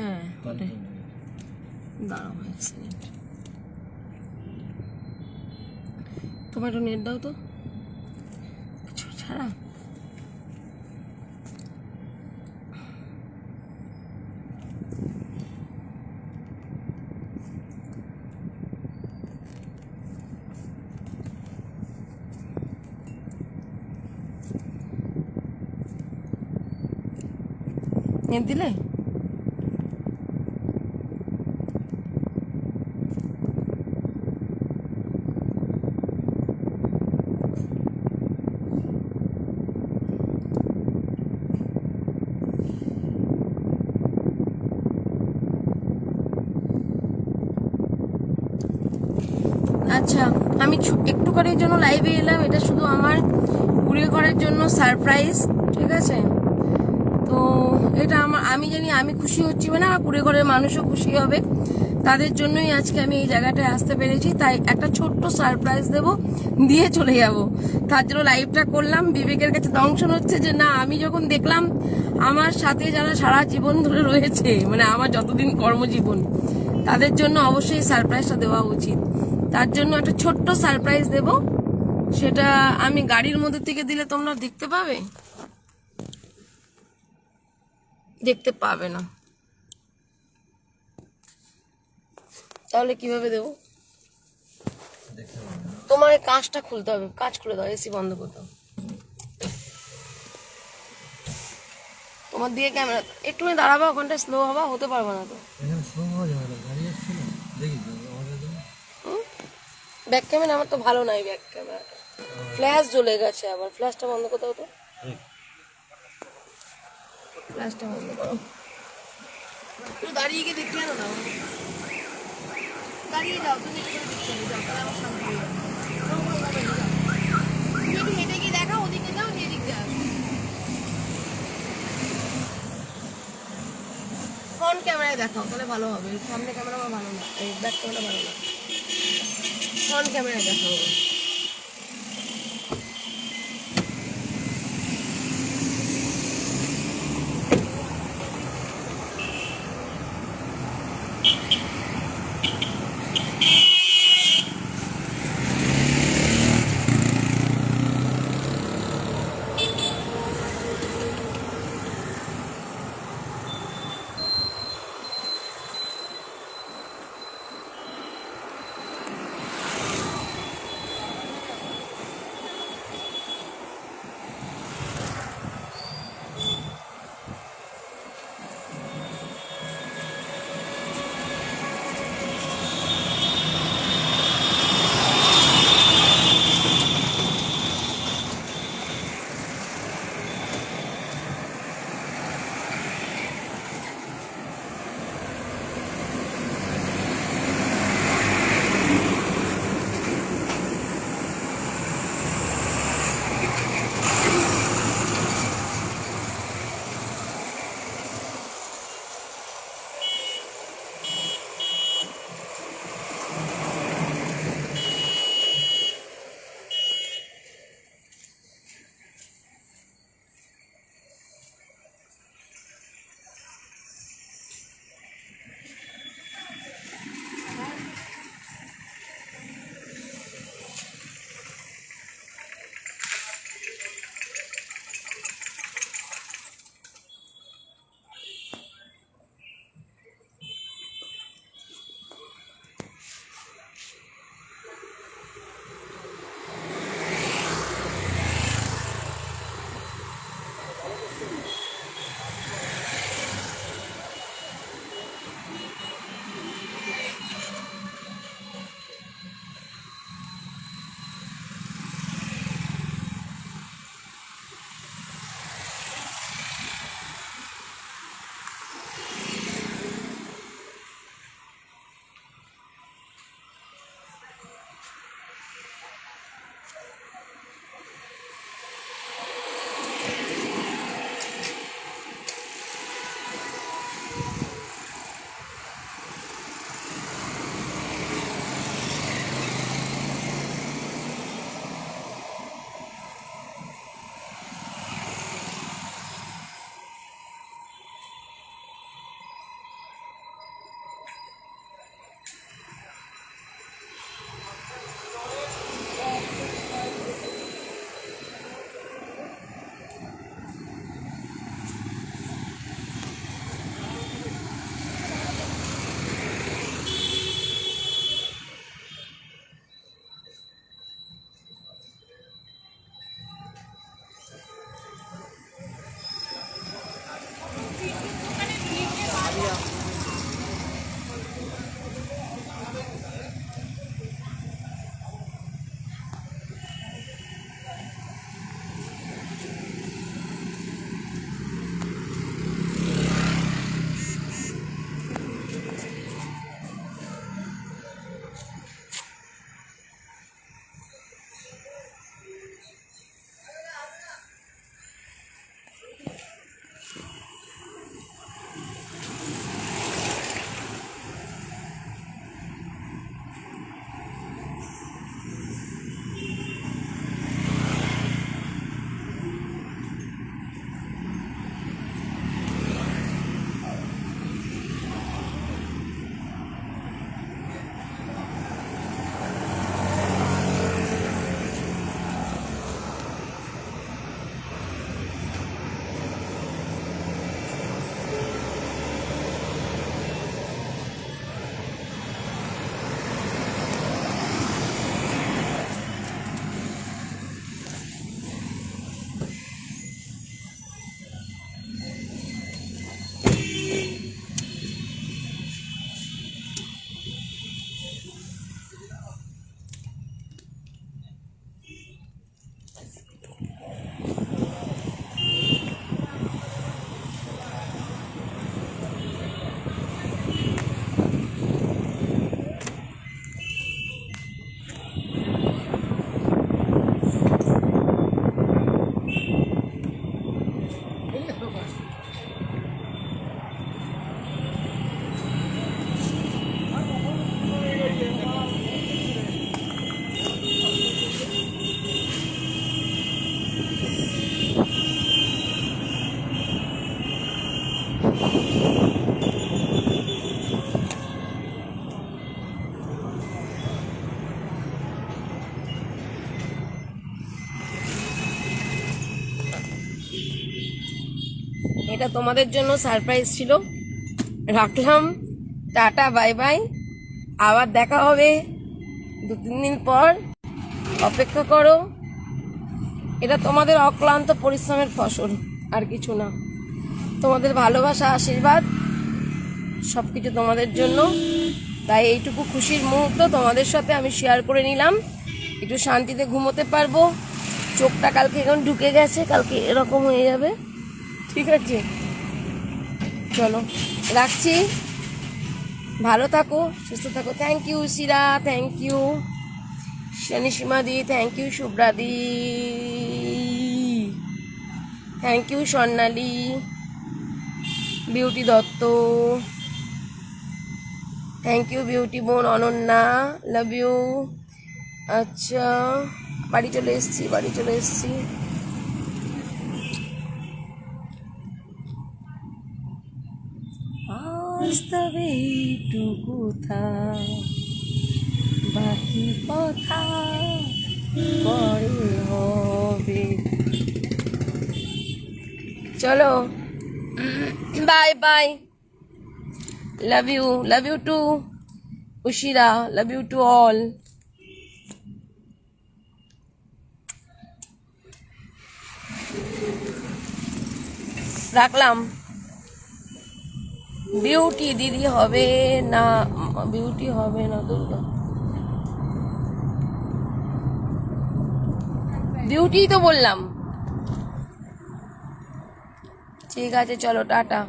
হ্যাঁ দাঁড়াও এক সেকেন্ড তোমার একটু নেট দাও তো। কিছু ছাড়া। নেট দিলে আচ্ছা আমি ছো- একটুখানির জন্য লাইভে এলাম। এটা শুধু আমার কুড়িয়ে ঘরের জন্য সারপ্রাইজ ঠিক আছে? তো এটা আমার আমি জানি আমি খুশি হচ্ছি মানে আমার কুড়িয়ে ঘরের মানুষও খুশি হবে। তাদের জন্যই আজকে আমি এই জায়গাটায় আসতে পেরেছি। তাই একটা ছোট্ট সারপ্রাইজ দেব, দিয়ে চলে যাব। তার জন্য লাইভটা করলাম। বিবেকের কাছে দংশন হচ্ছে যে, না, আমি যখন দেখলাম আমার সাথে যারা সারা জীবন ধরে রয়েছে মানে আমার যতদিন কর্মজীবন, তাদের জন্য অবশ্যই সারপ্রাইজটা দেওয়া উচিত। তার জন্য একটা ছোট্ট সারপ্রাইজ দেব। সেটা আমি গাড়ির মধ্যে থেকে দিলে তোমরা দেখতে পাবে? দেখতে পাবে না। তাহলে কীভাবে দেব? তোমার কাঁচটা খুলতে হবে। কাঁচ খুলে দাও, এসি বন্ধ করতে দাও। তোমার দিয়ে ক্যামেরা একটুখানি দাঁড়াবা ওখানটা স্লো হবা, হতে পারবে না তো। স্লো হওয়া যাবে না দেখি ব্যাক ক্যামেরা আমার তো ভালো নাই ব্যাক ক্যামেরা ফ্ল্যাশ জ্বলে গেছে আবার। ফ্ল্যাশটা বন্ধ করতে হতো ফ্ল্যাশটা বন্ধ করো। দাঁড়িয়ে গিয়ে দেখতে জানো না? দাঁড়িয়ে যাও তুমি একটু হেঁটে গিয়ে দেখাও ওদিকে যাও নিয়ে আসো। ফ্রন্ট ক্যামেরায় দেখাও তাহলে ভালো হবে। সামনে ক্যামেরা আমার ভালো না। এই ব্যাক ক্যামেরা ভালো না। ফ্রন্ট ক্যামেরায় এটা তোমাদের জন্য সারপ্রাইজ ছিল। রাখলাম, টাটা, বাই বাই। আবার দেখা হবে। দু তিন দিন পর। অপেক্ষা করো। এটা তোমাদের অক্লান্ত পরিশ্রমের ফসল, আর কিছু না। তোমাদের ভালোবাসা, আশীর্বাদ সব কিছু তোমাদের জন্য। তাই এইটুকু খুশির মুহূর্ত তোমাদের সাথে আমি শেয়ার করে নিলাম। একটু শান্তিতে ঘুমোতে পারব। চোখটা কালকে এখন ঢুকে গেছে, কালকে এরকম হয়ে যাবে। ঠিক আছে? চলো, রাখছি। ভালো থাকো, সুস্থ থাকো। Thank you Shira thank you শনিসীমা দি thank you শুভ্রাদি thank you Swarnali. Beauty Dutta. Thank you Beauty বোন অনন্যা। লাভ ইউ আচ্ছা বাড়ি চলে এসেছি, বাড়ি চলে এসেছি। আজ তবে এইটুকু বাকি কথা পরে হবে। চলো। Bye bye love you love you too Ushira love you to all রাখলাম। বিউটি দিদি হবে না বিউটি হবে না দুর্গা। বিউটি তো বললাম। ঠিক আছে চলো টাটা।